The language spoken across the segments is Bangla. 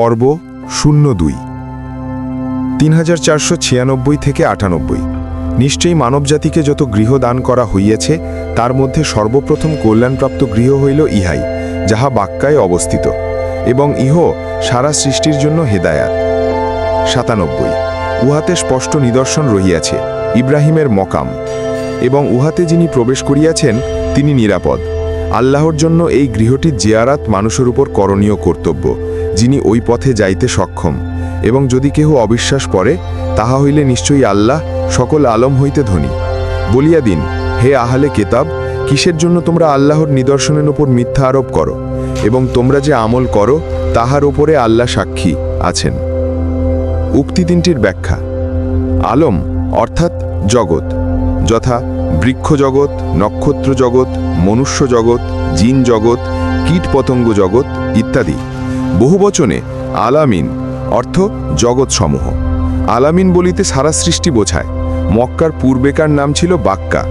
পর্ব শূন্য দুই। তিন হাজার চারশো ছিয়ানব্বই থেকে আটানব্বই। নিশ্চয়ই মানবজাতিকে যত গৃহ দান করা হইয়াছে, তার মধ্যে সর্বপ্রথম কল্যাণপ্রাপ্ত গৃহ হইল ইহাই, যাহা বাক্যায় অবস্থিত, এবং ইহ সারা সৃষ্টির জন্য হেদায়াত। সাতানব্বই। উহাতে স্পষ্ট নিদর্শন রহিয়াছে, ইব্রাহিমের মকাম, এবং উহাতে যিনি প্রবেশ করিয়াছেন, তিনি নিরাপদ। আল্লাহর জন্য এই গৃহটির জিয়ারাত মানুষের উপর করণীয় কর্তব্য। যিনি ওই পথে যাইতে সক্ষম, এবং যদি কেহ অবিশ্বাস করে তাহা হইলে নিশ্চয়ই আল্লাহ সকল আলম হইতে ধনী। বলিয়া দিন, হে আহালে কেতাব, কিসের জন্য তোমরা আল্লাহর নিদর্শনের ওপর মিথ্যা আরোপ করো, এবং তোমরা যে আমল করো, তাহার ওপরে আল্লাহ সাক্ষী আছেন। উক্তি তিনটির ব্যাখ্যা। আলম, অর্থাৎ জগৎ, যথা বৃক্ষ জগৎ, নক্ষত্র জগৎ, মনুষ্য জগৎ, জিন জগৎ, কীটপতঙ্গ জগৎ, ইত্যাদি। বহুবচনে আলামিন অর্থ জগৎসমূহ। আলামিন বলিতে সারা সৃষ্টি বোঝায়। মক্কার পূর্বেকার নাম ছিল বাক্কা।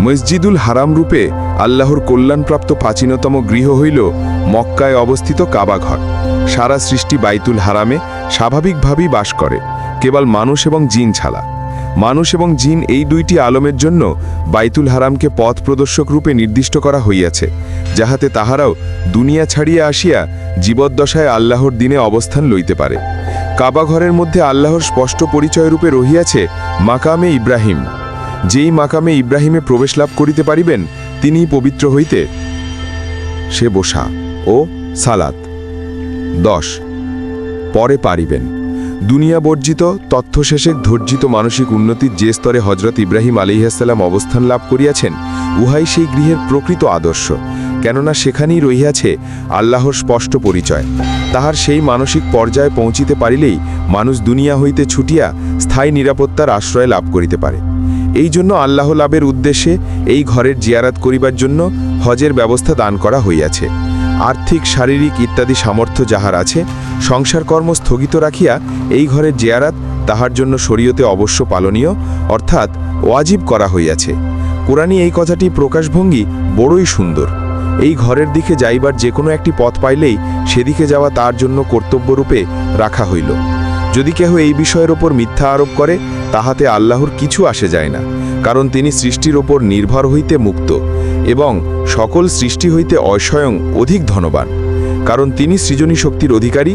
মসজিদুল হারাম রূপে আল্লাহর কল্যাণপ্রাপ্ত প্রাচীনতম গৃহ হইল মক্কায় অবস্থিত কাবাঘর সারা সৃষ্টি বাইতুল হারামে স্বাভাবিকভাবেই বাস করে। কেবল মানুষ এবং জিন ছাড়া। মানুষ এবং জিন এই দুইটি আলমের জন্য বাইতুল হারামকে পথ প্রদর্শক রূপে নির্দিষ্ট করা হইয়াছে, যাহাতে তাহারাও দুনিয়া ছাড়িয়া আসিয়া জীবদ্দশায় আল্লাহর দিনে অবস্থান লইতে পারে। কাবাঘরের মধ্যে আল্লাহর স্পষ্ট পরিচয় রূপে রহিয়াছে মাকামে ইব্রাহিম। যেই মাকামে ইব্রাহিমে প্রবেশ লাভ করিতে পারিবেন, তিনিই পবিত্র হইতে সে বসা ও সালাত। দশ। পরে পারিবেন। দুনিয়া বর্জিত তথ্যশেষে ধর্জিত মানসিক উন্নতির যে স্তরে হজরত ইব্রাহিম আলিহাসাল্লাম অবস্থান লাভ করিয়াছেন, উহাই সেই গৃহের প্রকৃত আদর্শ। কেননা সেখানেই রহিয়াছে আল্লাহর স্পষ্ট পরিচয়। তাহার সেই মানসিক পর্যায়ে পৌঁছিতে পারিলেই মানুষ দুনিয়া হইতে ছুটিয়া স্থায়ী নিরাপত্তার আশ্রয় লাভ করিতে পারে। এই জন্য আল্লাহ লাভের উদ্দেশ্যে এই ঘরের জিয়ারাত করিবার জন্য হজের ব্যবস্থা দান করা হইয়াছে। আর্থিক, শারীরিক ইত্যাদি সামর্থ্য যাহার আছে, সংসার কর্ম স্থগিত রাখিয়া এই ঘরের জেয়ারাত তাহার জন্য শরীয়তে অবশ্য পালনীয়, অর্থাৎ ওয়াজিব করা হইয়াছে। কোরআনী এই কথাটি প্রকাশভঙ্গি বড়ই সুন্দর। এই ঘরের দিকে যাইবার যে কোনো একটি পথ পাইলেই সেদিকে যাওয়া তার জন্য কর্তব্যরূপে রাখা হইল। যদি কেহ এই বিষয়ের ওপর মিথ্যা আরোপ করে, তাহাতে আল্লাহর কিছু আসে যায় না, কারণ তিনি সৃষ্টির ওপর নির্ভর হইতে মুক্ত। এবং সকল সৃষ্টি হইতে অস্বয়ং অধিক ধনবান, কারণ তিনি সৃজনী শক্তির অধিকারী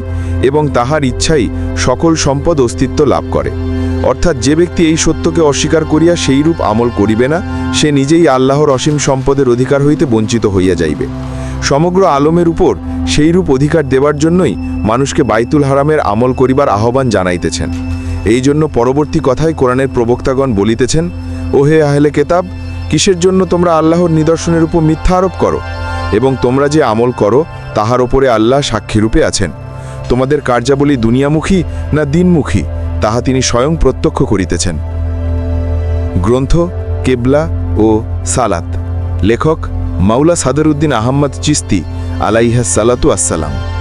এবং তাহার ইচ্ছাই সকল সম্পদ অস্তিত্ব লাভ করে। অর্থাৎ যে ব্যক্তি এই সত্যকে অস্বীকার করিয়া সেইরূপ আমল করিবে না, সে নিজেই আল্লাহর অসীম সম্পদের অধিকার হইতে বঞ্চিত হইয়া যাইবে। সমগ্র আলমের উপর সেইরূপ অধিকার দেওয়ার জন্যই মানুষকে বাইতুল হারামের আমল করিবার আহ্বান জানাইতেছেন। এই জন্য পরবর্তী কথায় কোরআনের প্রবক্তাগণ বলিতেছেন, ওহে আহলে কেতাব কিসের জন্য তোমরা আল্লাহর নিদর্শনের উপর মিথ্যা আরোপ করো? এবং তোমরা যে আমল করো, তাহার ওপরে আল্লাহ সাক্ষীরূপে আছেন। তোমাদের কার্যাবলী দুনিয়ামুখী না দিনমুখী, তাহা তিনি স্বয়ং প্রত্যক্ষ করিতেছেন। গ্রন্থ, কেবলা ও সালাত। লেখক মাওলা সাদরউদ্দিন আহম্মদ চিস্তি আলাইহা সালাতু আসসালাম